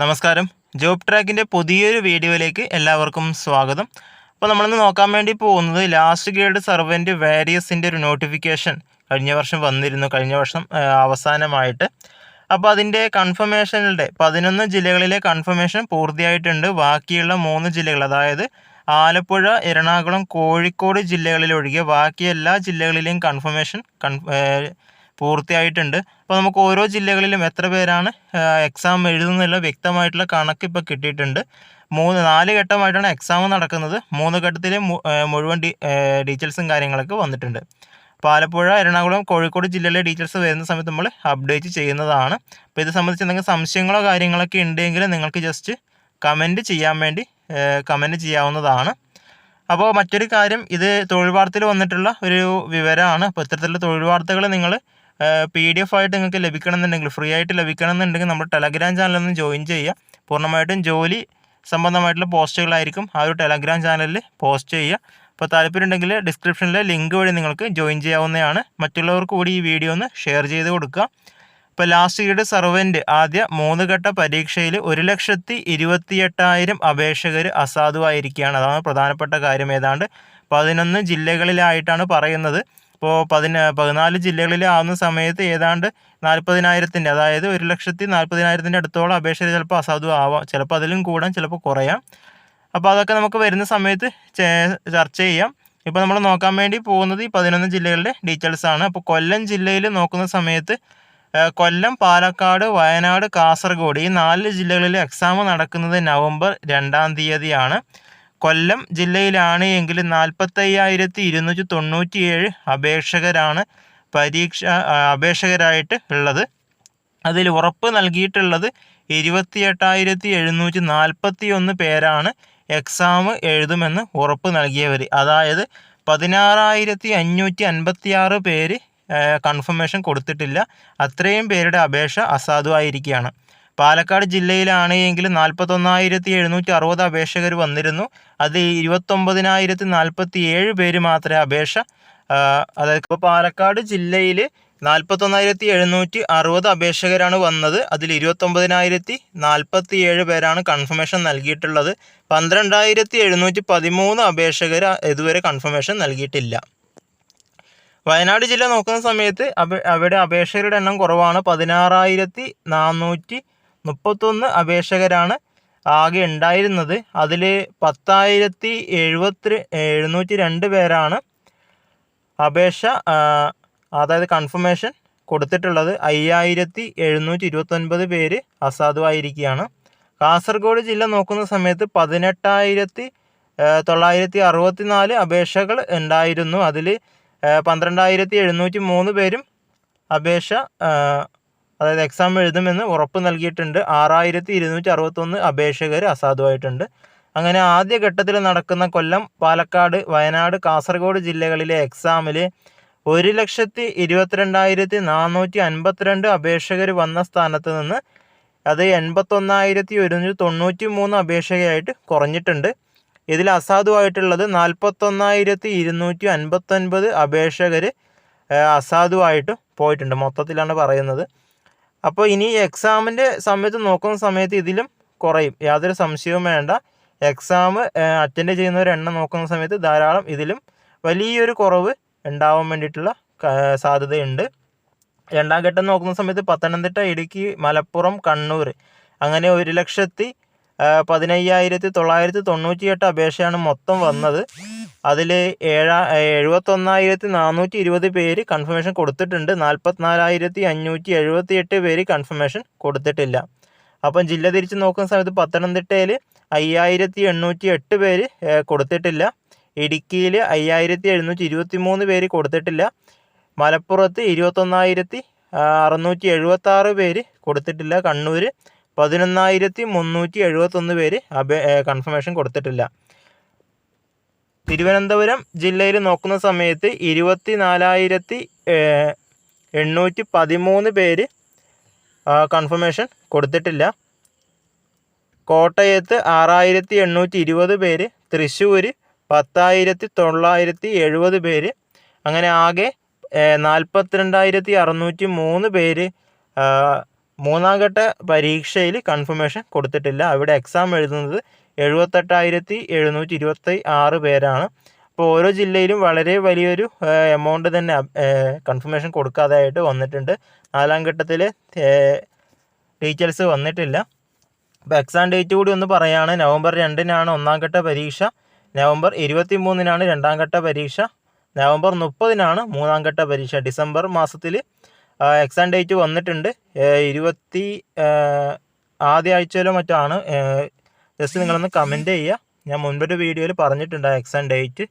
നമസ്കാരം. ജോബ് ട്രാക്കിന്റെ പുതിയൊരു വീഡിയോയിലേക്ക് എല്ലാവർക്കും സ്വാഗതം. അപ്പോൾ നമ്മളിന്ന് നോക്കാൻ വേണ്ടി പോകുന്നത് ലാസ്റ്റ് ഗ്രേഡ് സർവന്റ് വാരിയസിന്റെ ഒരു നോട്ടിഫിക്കേഷൻ കഴിഞ്ഞ വർഷം വന്നിരുന്നു. കഴിഞ്ഞ വർഷം അവസാനമായിട്ട്. അപ്പോൾ അതിന്റെ കൺഫർമേഷനിലെ പതിനൊന്ന് ജില്ലകളിലെ കൺഫർമേഷൻ പൂർത്തിയായിട്ടുണ്ട്. ബാക്കിയുള്ള മൂന്ന് ജില്ലകൾ അതായത് ആലപ്പുഴ എറണാകുളം കോഴിക്കോട് ജില്ലകളിലൊഴികെ ബാക്കി എല്ലാ ജില്ലകളിലെയും കൺഫർമേഷൻ കൺ പൂർത്തിയായിട്ടുണ്ട്. അപ്പോൾ നമുക്ക് ഓരോ ജില്ലകളിലും എത്ര പേരാണ് എക്സാം എഴുതുന്നില്ല വ്യക്തമായിട്ടുള്ള കണക്ക് ഇപ്പോൾ കിട്ടിയിട്ടുണ്ട്. മൂന്ന് നാല് ഘട്ടമായിട്ടാണ് എക്സാം നടക്കുന്നത്. മൂന്ന് ഘട്ടത്തിൽ മുഴുവൻ ഡീറ്റെയിൽസും കാര്യങ്ങളൊക്കെ വന്നിട്ടുണ്ട്. അപ്പോൾ ആലപ്പുഴ എറണാകുളം കോഴിക്കോട് ജില്ലയിലെ ഡീറ്റെയിൽസ് വരുന്ന സമയത്ത് നമ്മൾ അപ്ഡേറ്റ് ചെയ്യുന്നതാണ്. അപ്പോൾ ഇത് സംബന്ധിച്ച് എന്തെങ്കിലും സംശയങ്ങളോ കാര്യങ്ങളൊക്കെ ഉണ്ടെങ്കിൽ നിങ്ങൾക്ക് ജസ്റ്റ് കമന്റ് ചെയ്യാൻ വേണ്ടി കമന്റ് ചെയ്യാവുന്നതാണ്. അപ്പോൾ മറ്റൊരു കാര്യം ഇത് തൊഴിൽ വാർത്തയിൽ വന്നിട്ടുള്ള ഒരു വിവരമാണ്. അപ്പോൾ ഇത്തരത്തിലുള്ള തൊഴിൽ വാർത്തകൾ നിങ്ങൾ പി ഡി എഫ് ആയിട്ട് നിങ്ങൾക്ക് ലഭിക്കണമെന്നുണ്ടെങ്കിൽ ഫ്രീ ആയിട്ട് ലഭിക്കണമെന്നുണ്ടെങ്കിൽ നമ്മുടെ ടെലഗ്രാം ചാനലൊന്ന് ജോയിൻ ചെയ്യുക. പൂർണമായിട്ടും ജോലി സംബന്ധമായിട്ടുള്ള പോസ്റ്റുകളായിരിക്കും ആ ഒരു ടെലഗ്രാം ചാനലിൽ പോസ്റ്റ് ചെയ്യുക. അപ്പോൾ താല്പര്യമുണ്ടെങ്കിൽ ഡിസ്ക്രിപ്ഷനിലെ ലിങ്ക് വഴി നിങ്ങൾക്ക് ജോയിൻ ചെയ്യാവുന്നതാണ്. മറ്റുള്ളവർക്ക് കൂടി ഈ വീഡിയോ ഒന്ന് ഷെയർ ചെയ്ത് കൊടുക്കുക. ഇപ്പോൾ ലാസ്റ്റ് ഇയറുടെ സർവന്റ് ആദ്യ മൂന്ന് ഘട്ട പരീക്ഷയിൽ ഒരു ലക്ഷത്തി ഇരുപത്തിയെട്ടായിരം അപേക്ഷകർ അസാധുവായിരിക്കുകയാണ്. അതാണ് പ്രധാനപ്പെട്ട കാര്യം. ഏതാണ്ട് പതിനൊന്ന് ജില്ലകളിലായിട്ടാണ് പറയുന്നത്. ഇപ്പോൾ പതിന പതിനാല് ജില്ലകളിലാവുന്ന സമയത്ത് ഏതാണ്ട് നാൽപ്പതിനായിരത്തിന്റെ അതായത് ഒരു ലക്ഷത്തി നാൽപ്പതിനായിരത്തിന്റെ അടുത്തോളം അപേക്ഷ ചിലപ്പോൾ അസാധു ആവാം ചിലപ്പോൾ അതിലും കൂടാം ചിലപ്പോൾ കുറയാം. അപ്പോൾ അതൊക്കെ നമുക്ക് വരുന്ന സമയത്ത് ചർച്ച ചെയ്യാം. ഇപ്പോൾ നമ്മൾ നോക്കാൻ വേണ്ടി പോകുന്നത് ഈ പതിനൊന്ന് ജില്ലകളുടെ ഡീറ്റെയിൽസ് ആണ്. അപ്പോൾ കൊല്ലം ജില്ലയിൽ നോക്കുന്ന സമയത്ത് കൊല്ലം പാലക്കാട് വയനാട് കാസർഗോഡ് ഈ നാല് ജില്ലകളിൽ എക്സാം നടക്കുന്നത് നവംബർ രണ്ടാം തീയതിയാണ്. കൊല്ലം ജില്ലയിലാണ് എങ്കിൽ നാൽപ്പത്തയ്യായിരത്തി ഇരുന്നൂറ്റി തൊണ്ണൂറ്റിയേഴ് അപേക്ഷകരാണ് പരീക്ഷ അപേക്ഷകരായിട്ട് ഉള്ളത്. അതിൽ ഉറപ്പ് നൽകിയിട്ടുള്ളത് ഇരുപത്തിയെട്ടായിരത്തി എഴുന്നൂറ്റി നാൽപ്പത്തി ഒന്ന് പേരാണ് എക്സാം എഴുതുമെന്ന് ഉറപ്പ് നൽകിയവർ അതായത് പതിനാറായിരത്തി അഞ്ഞൂറ്റി അൻപത്തി ആറ് പേര് കൺഫർമേഷൻ കൊടുത്തിട്ടില്ല. അത്രയും പേരുടെ അപേക്ഷ അസാധുവായിരിക്കുകയാണ്. പാലക്കാട് ജില്ലയിലാണ് എങ്കിൽ നാൽപ്പത്തൊന്നായിരത്തി എഴുന്നൂറ്റി അറുപത് അപേക്ഷകർ വന്നിരുന്നു. അത് ഇരുപത്തൊമ്പതിനായിരത്തി നാൽപ്പത്തി ഏഴ് പേര് മാത്രമേ അപേക്ഷ അതായത് ഇപ്പോൾ പാലക്കാട് ജില്ലയിൽ നാൽപ്പത്തൊന്നായിരത്തി എഴുന്നൂറ്റി അറുപത് അപേക്ഷകരാണ് വന്നത്. അതിൽ ഇരുപത്തൊമ്പതിനായിരത്തി നാൽപ്പത്തി ഏഴ് പേരാണ് കൺഫർമേഷൻ നൽകിയിട്ടുള്ളത്. പന്ത്രണ്ടായിരത്തി എഴുന്നൂറ്റി പതിമൂന്ന് അപേക്ഷകർ ഇതുവരെ കൺഫർമേഷൻ നൽകിയിട്ടില്ല. വയനാട് ജില്ല നോക്കുന്ന സമയത്ത് അവിടെ അപേക്ഷകരുടെ എണ്ണം കുറവാണ്. പതിനാറായിരത്തി നാനൂറ്റി മുപ്പത്തൊന്ന് അപേക്ഷകരാണ് ആകെ ഉണ്ടായിരുന്നത്. അതിൽ പത്തായിരത്തി എഴുപത്തി എഴുന്നൂറ്റി രണ്ട് പേരാണ് അപേക്ഷ അതായത് കൺഫർമേഷൻ കൊടുത്തിട്ടുള്ളത്. അയ്യായിരത്തി എഴുന്നൂറ്റി ഇരുപത്തൊൻപത് പേര് അസാധുവായിരിക്കുകയാണ്. കാസർഗോഡ് ജില്ല നോക്കുന്ന സമയത്ത് പതിനെട്ടായിരത്തി തൊള്ളായിരത്തി അറുപത്തി നാല് അപേക്ഷകൾ ഉണ്ടായിരുന്നു. അതിൽ പന്ത്രണ്ടായിരത്തി എഴുന്നൂറ്റി മൂന്ന് പേരും അപേക്ഷ അതായത് എക്സാം എഴുതുമെന്ന് ഉറപ്പ് നൽകിയിട്ടുണ്ട്. ആറായിരത്തി ഇരുന്നൂറ്റി അറുപത്തൊന്ന് അപേക്ഷകർ അസാധുവായിട്ടുണ്ട്. അങ്ങനെ ആദ്യ ഘട്ടത്തിൽ നടക്കുന്ന കൊല്ലം പാലക്കാട് വയനാട് കാസർഗോഡ് ജില്ലകളിലെ എക്സാമിൽ ഒരു ലക്ഷത്തി ഇരുപത്തിരണ്ടായിരത്തി നാനൂറ്റി അൻപത്തിരണ്ട് അപേക്ഷകർ വന്ന സ്ഥാനത്ത് നിന്ന് അത് എൺപത്തൊന്നായിരത്തി ഒരുന്നൂറ്റി തൊണ്ണൂറ്റി മൂന്ന് അപേക്ഷകയായിട്ട് കുറഞ്ഞിട്ടുണ്ട്. ഇതിൽ അസാധുവായിട്ടുള്ളത് നാൽപ്പത്തൊന്നായിരത്തി ഇരുന്നൂറ്റി അൻപത്തൊൻപത് അപേക്ഷകർ അസാധുവായിട്ട് പോയിട്ടുണ്ട്. മൊത്തത്തിലാണ് പറയുന്നത്. അപ്പോൾ ഇനി എക്സാമിന്റെ സമയത്ത് നോക്കുന്ന സമയത്ത് ഇതിലും കുറയും. യാതൊരു സംശയവും വേണ്ട. എക്സാം അറ്റൻഡ് ചെയ്യുന്നവരുടെ എണ്ണം നോക്കുന്ന സമയത്ത് ധാരാളം ഇതിലും വലിയൊരു കുറവ് ഉണ്ടാവാൻ വേണ്ടിയിട്ടുള്ള സാധ്യതയുണ്ട്. രണ്ടാം ഘട്ടം നോക്കുന്ന സമയത്ത് പത്തനംതിട്ട ഇടുക്കി മലപ്പുറം കണ്ണൂർ. അങ്ങനെ ഒരു ലക്ഷത്തി പതിനയ്യായിരത്തി തൊള്ളായിരത്തി തൊണ്ണൂറ്റി എട്ട് അപേക്ഷയാണ് മൊത്തം വന്നത്. അതിൽ ഏഴാ എഴുപത്തൊന്നായിരത്തി നാനൂറ്റി ഇരുപത് പേര് കൺഫർമേഷൻ കൊടുത്തിട്ടുണ്ട്. നാൽപ്പത്തിനാലായിരത്തി അഞ്ഞൂറ്റി എഴുപത്തി എട്ട് പേര് കൺഫർമേഷൻ കൊടുത്തിട്ടില്ല. അപ്പം ജില്ല തിരിച്ച് നോക്കുന്ന സമയത്ത് പത്തനംതിട്ടയിൽ അയ്യായിരത്തി എണ്ണൂറ്റി എട്ട് പേര് കൊടുത്തിട്ടില്ല. ഇടുക്കിയിൽ അയ്യായിരത്തി എഴുന്നൂറ്റി ഇരുപത്തി മൂന്ന് പേര് കൊടുത്തിട്ടില്ല. മലപ്പുറത്ത് ഇരുപത്തൊന്നായിരത്തി അറുന്നൂറ്റി എഴുപത്താറ് പേര് കൊടുത്തിട്ടില്ല. കണ്ണൂർ പതിനൊന്നായിരത്തി മുന്നൂറ്റി എഴുപത്തൊന്ന് പേര് അപേ കൺഫർമേഷൻ കൊടുത്തിട്ടില്ല. തിരുവനന്തപുരം ജില്ലയിൽ നോക്കുന്ന സമയത്ത് ഇരുപത്തി നാലായിരത്തി എണ്ണൂറ്റി പതിമൂന്ന് പേര് കൺഫർമേഷൻ കൊടുത്തിട്ടില്ല. കോട്ടയത്ത് ആറായിരത്തി എണ്ണൂറ്റി ഇരുപത് പേര് തൃശ്ശൂർ പത്തായിരത്തി തൊള്ളായിരത്തി എഴുപത് പേര് അങ്ങനെ ആകെ നാൽപ്പത്തിരണ്ടായിരത്തി അറുന്നൂറ്റി മൂന്ന് പേര് മൂന്നാം ഘട്ട പരീക്ഷയിൽ കൺഫർമേഷൻ കൊടുത്തിട്ടില്ല. അവിടെ എക്സാം എഴുതുന്നത് എഴുപത്തെട്ടായിരത്തി എഴുന്നൂറ്റി ഇരുപത്തി ആറ് പേരാണ്. അപ്പോൾ ഓരോ ജില്ലയിലും വളരെ വലിയൊരു എമൗണ്ട് തന്നെ കൺഫർമേഷൻ കൊടുക്കാതായിട്ട് വന്നിട്ടുണ്ട്. നാലാം ഘട്ടത്തിൽ ടീച്ചേഴ്സ് വന്നിട്ടില്ല. അപ്പോൾ എക്സാം ഡേറ്റ് കൂടി ഒന്ന് പറയുകയാണ് നവംബർ രണ്ടിനാണ് ഒന്നാം ഘട്ട പരീക്ഷ. നവംബർ ഇരുപത്തി മൂന്നിനാണ് രണ്ടാം ഘട്ട പരീക്ഷ. നവംബർ മുപ്പതിനാണ് മൂന്നാം ഘട്ട പരീക്ഷ. ഡിസംബർ മാസത്തിൽ എക്സാം ഡേറ്റ് വന്നിട്ടുണ്ട്. ഇരുപത്തി ആദ്യ ആഴ്ചയിലോ മറ്റോ ആണ്. ജസ്റ്റ് നിങ്ങളൊന്ന് കമന്റ് ചെയ്യുക. ഞാൻ മുൻപൊരു വീഡിയോയിൽ പറഞ്ഞിട്ടുണ്ട് എക്സാം ഡേറ്റ്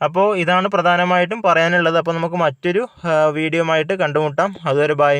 അപ്പോൾ ഇതാണ് പ്രധാനമായിട്ടും പറയാനുള്ളത്. അപ്പോൾ നമുക്ക് മറ്റൊരു വീഡിയോ ആയിട്ട് കണ്ടുമുട്ടാം. അതുവരെ ബൈ